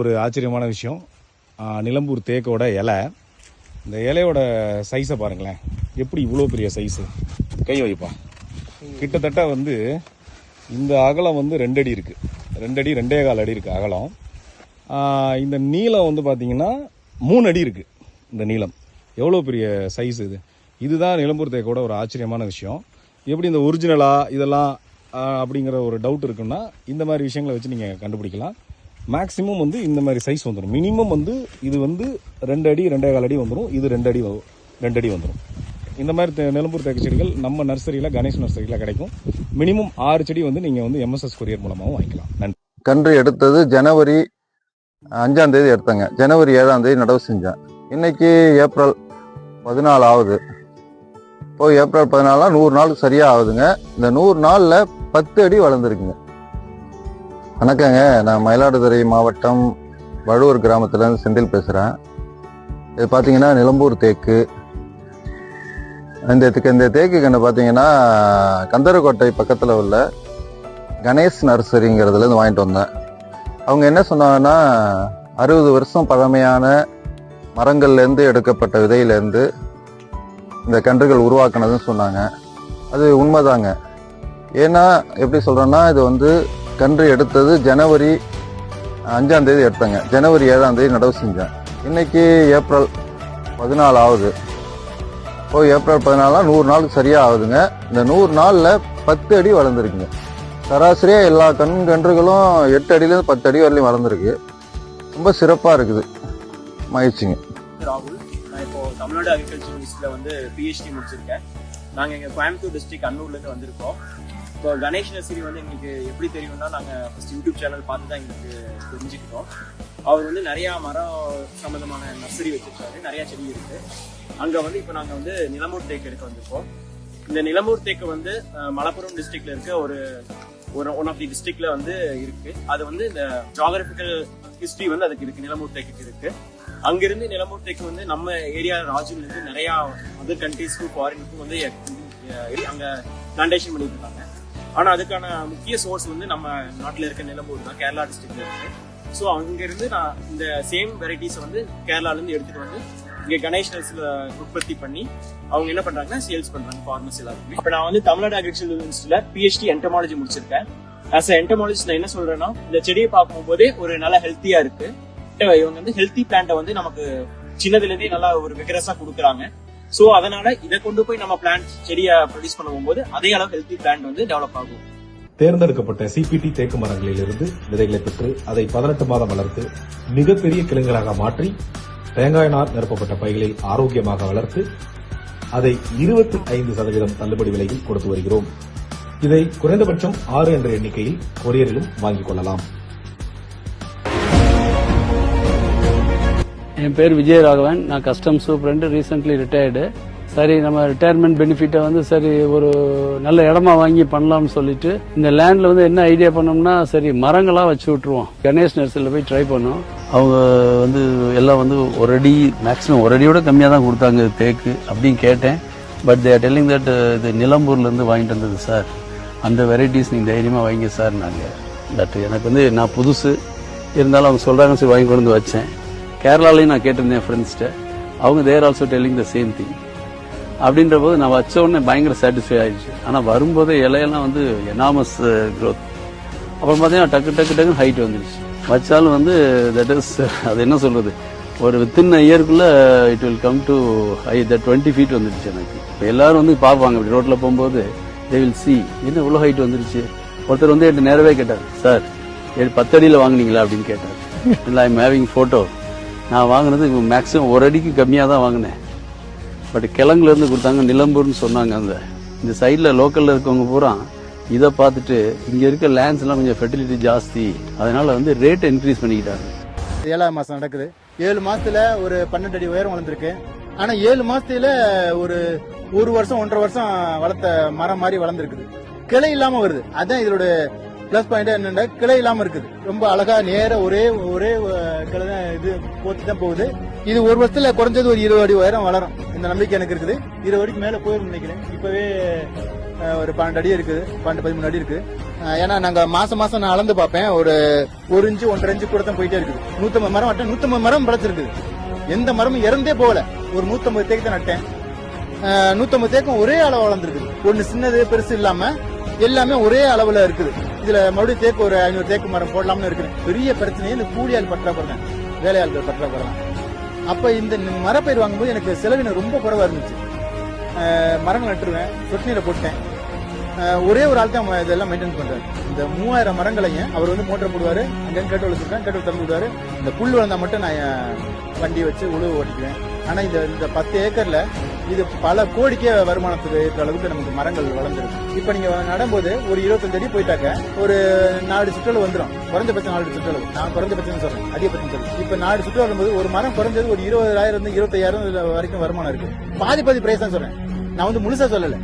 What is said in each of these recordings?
ஒரு ஆச்சரியமான விஷயம். நிலம்பூர் தேக்கோட இலை. இந்த இலையோட சைஸை பாருங்களேன். எப்படி இவ்வளோ பெரிய சைஸு கை வைப்பா கிட்டத்தட்ட வந்து இந்த அகலம் வந்து ரெண்டடி இருக்குது ரெண்டடி ரெண்டே கால் அடி இருக்குது அகலம். இந்த நீளம் வந்து பார்த்தீங்கன்னா மூணு அடி இருக்குது இந்த நீளம். எவ்வளோ பெரிய சைஸ் இது? இதுதான் நிலம்பூர் தேக்கோட ஒரு ஆச்சரியமான விஷயம். எப்படி இந்த ஒரிஜினலாக இதெல்லாம் அப்படிங்கிற ஒரு டவுட் இருக்குன்னா இந்த மாதிரி விஷயங்களை வச்சு நீங்கள் கண்டுபிடிக்கலாம். மேக்ஸிமம் வந்து இந்த மாதிரி சைஸ் வந்துடும் மினிமம் வந்து இது வந்து ரெண்டு அடி ரெண்டே கால் அடி வந்துடும் இது ரெண்டு அடி ரெண்டு அடி வந்துடும் இந்த மாதிரி நிலம்பூர் தேக்க செடிகள் நம்ம நர்சரியில் கணேஷ் நர்சரியில் கிடைக்கும். மினிமம் ஆறு செடி வந்து நீங்கள் வந்து எம்எஸ்எஸ் கொரியர் மூலமாகவும் வாங்கிக்கலாம். நன்றி. கன்று எடுத்தது ஜனவரி அஞ்சாம் தேதி எடுத்தேங்க. ஜனவரி ஏழாம் தேதி நடவு செஞ்சேன். இன்னைக்கு ஏப்ரல் பதினாலு ஆகுது. இப்போ ஏப்ரல் பதினாலாம் நூறு நாள் சரியாக ஆகுதுங்க. இந்த நூறு நாளில் பத்து அடி வளர்ந்துருக்குங்க. வணக்கங்க. நான் மயிலாடுதுறை மாவட்டம் வழுவூர் கிராமத்துலேருந்து செந்தில் பேசுகிறேன் இது பார்த்தீங்கன்னா நிலம்பூர் தேக்கு. இந்த இந்த தேக்கு கண்ணு பார்த்தீங்கன்னா கந்தரக்கோட்டை பக்கத்தில் உள்ள கணேஷ் நர்சரிங்கிறதுலேருந்து வாங்கிட்டு வந்தேன். அவங்க என்ன சொன்னாங்கன்னா அறுபது வருஷம் பழமையான மரங்கள்லேருந்து எடுக்கப்பட்ட விதையிலேருந்து இந்த கன்றுகள் உருவாக்குனதுன்னு சொன்னாங்க. அது உண்மைதாங்க. ஏன்னா எப்படி சொல்கிறேன்னா இது வந்து கன்று எடுத்தது ஜனவரி அஞ்சாம் தேதி எடுத்தேங்க. ஜனவரி ஏழாம் தேதி நடவு செஞ்சேன். இன்னைக்கு ஏப்ரல் பதினாலு ஆகுது. இப்போ ஏப்ரல் பதினாலாம் நூறு நாளுக்கு சரியாக ஆகுதுங்க. இந்த நூறு நாளில் பத்து அடி வளர்ந்துருக்குங்க. சராசரியாக எல்லா கண் கன்றுகளும் எட்டு அடியிலேருந்து பத்து அடி வரலையும் வளர்ந்துருக்கு. ரொம்ப சிறப்பாக இருக்குது. மகிழ்ச்சிங்க. ராகுல் நான் இப்போ தமிழ்நாடு அக்ரிகல்ச்சர் யூனிவர்சிட்டியில் வந்து பிஹெச்டி முடிச்சிருக்கேன். நாங்கள் இங்கே கோயம்புத்தூர் டிஸ்ட்ரிக்ட் அன்னூர்லேருந்து வந்திருக்கோம். இப்போ கணேஷ் நர்சரி வந்து எங்களுக்கு எப்படி தெரியும்னா நாங்கள் ஃபர்ஸ்ட் யூடியூப் சேனல் பார்த்து தான் எங்களுக்கு தெரிஞ்சுக்கிட்டோம். அவர் வந்து நிறையா மரம் சம்மந்தமான நர்சரி வச்சிருக்காரு. நிறையா செடி இருக்கு. அங்கே வந்து இப்போ நாங்கள் வந்து நிலமூர் தேக்கு எடுக்க வந்திருக்கோம். இந்த நிலமூர் தேக்கு வந்து மலப்புரம் டிஸ்ட்ரிக்ட்ல இருக்க ஒரு ஒரு ஒன் ஆஃப் தி டிஸ்ட்ரிக்ட்ல வந்து இருக்கு. அது வந்து இந்த ஜாகிரபிக்கல் ஹிஸ்டரி வந்து அதுக்கு இருக்கு. நிலமூர் தேக்கு இருக்கு. அங்கிருந்து நிலமூர் தேக்கு வந்து நம்ம ஏரியா ராஜ்ல இருந்து நிறைய அதர் கண்ட்ரீஸ்க்கும் ஃபாரினுக்கும் வந்து அங்க பிளான்டேஷன் பண்ணிட்டு இருக்காங்க. ஆனா அதுக்கான முக்கிய சோர்ஸ் வந்து நம்ம நாட்டுல இருக்க நிலம்பூர் தான் கேரளா டிஸ்ட்ரிக்ட்ல இருக்கு. ஸோ அங்க இருந்து நான் இந்த சேம் வெரைட்டிஸ் வந்து கேரளால இருந்து எடுத்துட்டு வந்து இங்க கணேஷ் நர்ஸ்ல உற்பத்தி பண்ணி அவங்க என்ன பண்றாங்கன்னா சேல்ஸ் பண்றாங்க ஃபார்மர்ஸ் எல்லாருக்குமே இப்போ நான் வந்து தமிழ்நாடு அக்ரிகல்ச்சர் யூனிவர்சிட்டியில பிஹெச்டி என்டமாலஜி முடிச்சிருக்கேன். ஆஸ் என்டமாலஜிஸ்ட் நான் என்ன சொல்றேன்னா இந்த செடியை பார்க்கும்போதே ஒரு நல்ல ஹெல்த்தியா இருக்கு. இவங்க வந்து ஹெல்த்தி பிளான்ட்டை வந்து நமக்கு சின்னதுல இருந்தே நல்லா ஒரு விகரஸா கொடுக்குறாங்க. சோ அதனால இதை கொண்டு போய் நம்ம பிளான்ட் செடியை ப்ரொடியூஸ் பண்ண போகும்போது அதே அளவு ஹெல்த்தி பிளான்ட் வந்து டெவலப் ஆகும். தேர்ந்தெடுக்கப்பட்ட சிபிடி தேக்கு மரங்களிலிருந்து விதைகளை பெற்று அதை பதினெட்டு மாதம் வளர்த்து மிகப்பெரிய கிழங்குகளாக மாற்றி தேங்காய் நார் நிரப்பப்பட்ட பைகளில் ஆரோக்கியமாக வளர்த்து அதை இருபத்தி ஐந்து சதவீதம் தள்ளுபடி விலையில் கொடுத்து வருகிறோம். இதை குறைந்தபட்சம் ஆறு என்ற எண்ணிக்கையில் கொரியரிலும் வாங்கிக் கொள்ளலாம். என் பேர் விஜயராகவன். நான் கஸ்டம் சூப்பரண்ட் ரீசெண்ட்லி ரிட்டையர்டு சரி நம்ம ரிட்டையர்மெண்ட் பெனிஃபிட்டை வந்து சரி ஒரு நல்ல இடமா வாங்கி பண்ணலாம்னு சொல்லிட்டு இந்த லேண்ட்ல வந்து என்ன ஐடியா பண்ணோம்னா சரி மரங்களா வச்சு விட்டுருவோம். கணேஷ் நர்சரியில் போய் ட்ரை பண்ணோம். அவங்க வந்து எல்லாம் வந்து ஒரு அடி மேக்ஸிமம் ஒரு அடியோட கம்மியாக தான் கொடுத்தாங்க தேக்கு அப்படின்னு கேட்டேன். பட் தேர் டெல்லிங் தட் இது நிலம்பூர்லேருந்து வாங்கிட்டு வந்தது சார் அந்த வெரைட்டிஸ் நீங்கள் தைரியமாக வாங்கி சார் நாங்கள் பட் எனக்கு வந்து நான் புதுசு. இருந்தாலும் அவங்க சொல்கிறாங்கன்னு சரி வாங்கி கொண்டு வந்து வச்சேன். கேரளாலையும் நான் கேட்டிருந்தேன் ஃப்ரெண்ட்ஸ்கிட்ட அவங்க they're also telling the same thing அப்படின்ற போது நான் வச்ச உடனே பயங்கர சாட்டிஸ்ஃபை ஆயிடுச்சு. ஆனால் வரும்போதே இலையெல்லாம் வந்து எனாமஸ் க்ரோத் uh, அப்புறம் பார்த்தீங்கன்னா டக்கு டக்கு டக்குன்னு ஹைட் வந்துடுச்சு வச்சாலும் வந்து தட் இஸ் அது என்ன சொல்றது? ஒரு within இயர்க்குள்ள it will come to high the twenty feet வந்துடுச்சு எனக்கு. இப்போ எல்லாரும் வந்து பார்ப்பாங்க இப்படி ரோட்டில் போகும்போது தே வில் சி என்ன இவ்வளோ ஹைட் வந்துருச்சு? ஒருத்தர் வந்து என்கிட்ட நேரவே கேட்டார் சார் பத்தடியில் வாங்கினீங்களா வாங்குனீங்களா? அப்படின்னு கேட்டார். இல்லை ஐம் ஹேவிங் ஃபோட்டோ நான் வாங்கினது மேக்ஸிமம் ஒரு அடிக்கு கம்மியாக தான் வாங்கினேன். பட் கிழங்குலேருந்து கொடுத்தாங்க நிலம்பூர்னு சொன்னாங்க அந்த இந்த சைடில் லோக்கலில் இருக்கவங்க பூரா இதை பார்த்துட்டு இங்கே இருக்க லேண்ட்ஸ்லாம் கொஞ்சம் ஃபெர்டிலிட்டி ஜாஸ்தி. அதனால் வந்து ரேட் இன்க்ரீஸ் பண்ணிக்கிட்டாங்க. ஏழாவது மாதம் நடக்குது. ஏழு மாதத்தில் ஒரு பன்னெண்டு அடி உயரம் வளர்ந்துருக்கு. ஆனால் ஏழு மாதத்தில் ஒரு ஒரு வருஷம் ஒன்றரை வருஷம் வளர்த்த மரம் மாதிரி வளர்ந்துருக்குது. கிளை இல்லாமல் வருது. அதுதான் இதோட பிளஸ் பாயிண்ட் என்னென்னா கிளை இல்லாம இருக்குது. ரொம்ப அழகா நேர ஒரே ஒரே கிளை தான் இது போத்தி தான் போகுது. இது ஒரு வருஷத்துல குறைஞ்சது ஒரு இருபது அடி உயரம் வளரும். இந்த நம்பிக்கை எனக்கு இருக்குது. இருபது அடிக்கு மேல போயிடும் நினைக்கிறேன். இப்பவே ஒரு பன்னெண்டு அடி இருக்குது. பன்னெண்டு பதிமூணு அடி இருக்குது ஏன்னா நாங்க மாசம் மாசம் நான் அளந்து பார்ப்பேன். ஒரு ஒரு இன்ச்சு ஒன்றரை இன்ச்சு கூட தான் போயிட்டே இருக்குது. நூத்தம்பது மரம் நட்டேன் நூத்தம்பது மரம் படைச்சிருக்குது எந்த மரமும் இறந்தே போகல. ஒரு நூத்தம்பது தேக்கு தான் நட்டேன். நூத்தம்பது தேக்கம் ஒரே அளவு வளர்ந்துருக்குது. ஒன்னு சின்னது பெருசு இல்லாம எல்லாமே ஒரே அளவுல இருக்குது. இதுல மறுபடியும் தேக்கு ஒரு ஐநூறு தேக்கு மரம் போடலாம்னு இருக்குது பெரிய பிரச்சனையே இந்த கூலியால் பற்றாக்குறை வேலையாளர்கள் வேலையாட்கள் பற்றாக்குறை அப்ப இந்த மரப்பயிர் வாங்கும்போது எனக்கு செலவினம் ரொம்ப குறைவா இருந்துச்சு. மரங்கள் நட்டுருவேன் சொட்டு நீரை போட்டேன் ஒரே ஒரு ஆள் தான் இதெல்லாம் மெயின்டைன் பண்றாரு. இந்த மூவாயிரம் மரங்களையும் அவர் வந்து மோட்டர் போடுவாரு அங்கங்க கேட்டு வச்சிருக்கேன் கேட்டு திறந்து விடுவாரு. இந்த புல் வளர்ந்தா மட்டும் நான் வண்டி வச்சு உழுவு ஓட்டிக்குவேன். ஆனா இந்த இந்த பத்து ஏக்கர்ல இது பல கோடிக்கே வருமானத்துக்கு இருக்கிற அளவுக்கு நமக்கு மரங்கள் வளர்ந்துருக்கு. இப்ப நீங்க நடும்போது ஒரு இருபத்தஞ்சு அடி போயிட்டாக்க ஒரு நாலு சுற்றளவு வந்துடும் குறைஞ்சபட்சம் நாலு சுற்றளவு. நான் குறைஞ்சபட்சம் சொல்றேன். அதிகபட்சம் சொல்றேன். இப்ப நாலு சுற்றளவு வரும்போது ஒரு மரம் குறைஞ்சது ஒரு இருபதாயிரம் இருந்து இருபத்தாயிரம் வரைக்கும் வருமானம் இருக்கு. பாதி பாதி பிரைஸ் தான் சொல்றேன். நான் வந்து முழுசா சொல்லல.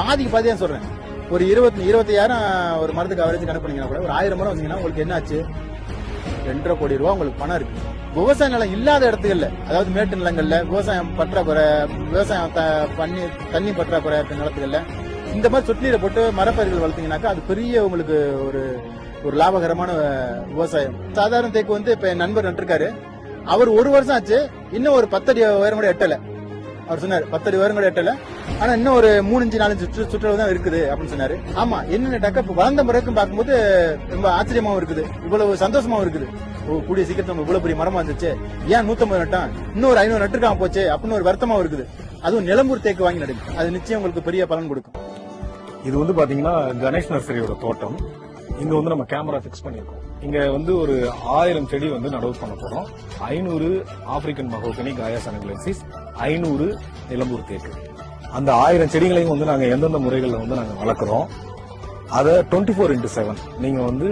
பாதிக்கு பாதி தான் சொல்றேன். ஒரு இருபத்தி இருபத்தையாயிரம் ஒரு மரத்துக்கு அவரேஜ் கணக்கு பண்ணீங்கன்னா கூட ஒரு ஆயிரம் மரம் வந்தீங்கன்னா உங்களுக்கு என்ன ஆச்சு? ரெண்டரை கோடி ரூபா உங்களுக்கு பணம் இருக்கு. விவசாய நிலம் இல்லாத இடத்துகள்ல அதாவது மேட்டு நிலங்கள்ல விவசாயம் பற்றாக்குறை விவசாயம் த- பண்ணி தண்ணி பற்றாக்குறை இருக்க நிலத்துகள்ல இந்த மாதிரி சொட்டுநீரை போட்டு மரப்பயிர்கள் வளர்த்தீங்கன்னாக்கா அது பெரிய உங்களுக்கு ஒரு ஒரு லாபகரமான விவசாயம். சாதாரண தேக்கு வந்து இப்ப என் நண்பர் நட்டிருக்காரு. அவர் ஒரு வருஷம் ஆச்சு இன்னும் ஒரு பத்தடி உயரம் கூட எட்டலை. அவர் சொன்னார் பத்தடி உயரம் கூட எட்டல. ஆனா இன்னும் ஒரு மூணு இஞ்சு நாலஞ்சு சுற்று சுற்றுலா தான் இருக்குது அப்படின்னு சொன்னாரு. ஆமா என்னன்னு இப்ப வளர்ந்த முறைக்கும் பார்க்கும்போது ரொம்ப ஆச்சரியமாவும் இருக்குது. இவ்வளவு சந்தோஷமாவும் இருக்குது. ஓ கூடிய சீக்கிரத்தில் நம்ம இவ்வளவு பெரிய மரமா இருந்துச்சு. ஏன் நூத்தம்பது நட்டான்? இன்னும் ஒரு ஐநூறு நட்டுருக்காம போச்சு அப்படின்னு ஒரு வருத்தமாவும் இருக்குது. அதுவும் நிலம்பூர் தேக்கு வாங்கி நடுங்க. அது நிச்சயம் உங்களுக்கு பெரிய பலன் கொடுக்கும். இது வந்து பாத்தீங்கன்னா கணேஷ் நர்சரியோட தோட்டம். இங்க வந்து நம்ம கேமரா ஃபிக்ஸ் பண்ணிருக்கோம். இங்க வந்து ஒரு ஆயிரம் செடி வந்து நடவு பண்ண போறோம். ஐநூறு ஆப்பிரிக்கன் மகோகனி காயா சனகுலன்சிஸ் ஐநூறு நிலம்பூர் தேக்கு. அந்த ஆயிரம் செடிகளையும் வந்து நாங்கள் எந்தெந்த முறைகளில் வந்து நாங்கள் வளர்க்குறோம். அதை டுவெண்ட்டி ஃபோர் இன்டூ செவன் நீங்கள் வந்து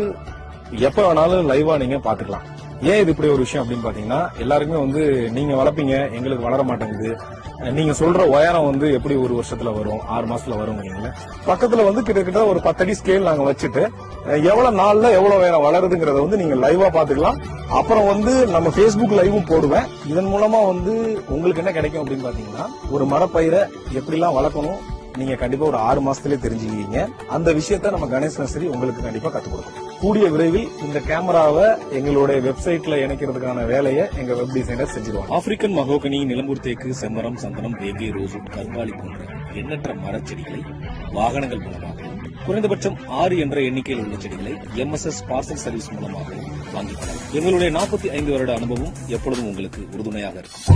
எப்போ வேணாலும் லைவாக நீங்கள் பார்த்துக்கலாம் ஏன் இது இப்படி ஒரு விஷயம் அப்படின்னு பார்த்தீங்கன்னா எல்லாருக்குமே வந்து நீங்கள் வளர்ப்பீங்க எங்களுக்கு வளர மாட்டேங்குது. நீங்கள் சொல்கிற உயரம் வந்து எப்படி ஒரு வருஷத்தில் வரும் ஆறு மாதத்தில் வரும் பக்கத்தில் வந்து கிட்டத்தட்ட ஒரு பத்தடி ஸ்கேல் நாங்கள் வச்சுட்டு எவ்வளவு நாள்ல எவ்வளவு உயரம் வளருதுங்கிறத வந்து நீங்க லைவா பாத்துக்கலாம் அப்புறம் வந்து நம்ம ஃபேஸ்புக் லைவும் போடுவேன். இதன் மூலமா வந்து உங்களுக்கு என்ன கிடைக்கும் அப்படின்னு பாத்தீங்கன்னா ஒரு மரப்பயிரை எப்படிலாம் வளர்க்கணும் நீங்க கண்டிப்பா ஒரு ஆறு மாசத்துலயே தெரிஞ்சுக்குவீங்க. அந்த விஷயத்த நம்ம கணேஷ் நர்சரி உங்களுக்கு கண்டிப்பா கத்துக் கொடுக்கணும் கூடிய விரைவில் இந்த கேமராவை எங்களுடைய வெப்சைட்ல இணைக்கிறதுக்கான வேலையை எங்க வெப் டிசைனர் செஞ்சிருவாங்க. ஆப்பிரிக்கன் மகோகனி நிலம்பூர் தேக்கு செம்மரம் சந்தனம் வேகை ரோசு கருங்காலி போன்ற எண்ணற்ற மரச்செடிகளை வாகனங்கள் மூலமாகவும் குறைந்தபட்சம் ஆறு என்ற எண்ணிக்கையில் உள்ள செடிகளை எம்எஸ்எஸ் பார்சல் சர்வீஸ் மூலமாகவும் வாங்கிக் கொள்ளலாம். எங்களுடைய நாற்பத்தி ஐந்து வருட அனுபவம் எப்பொழுதும் உங்களுக்கு உறுதுணையாக இருக்கும்.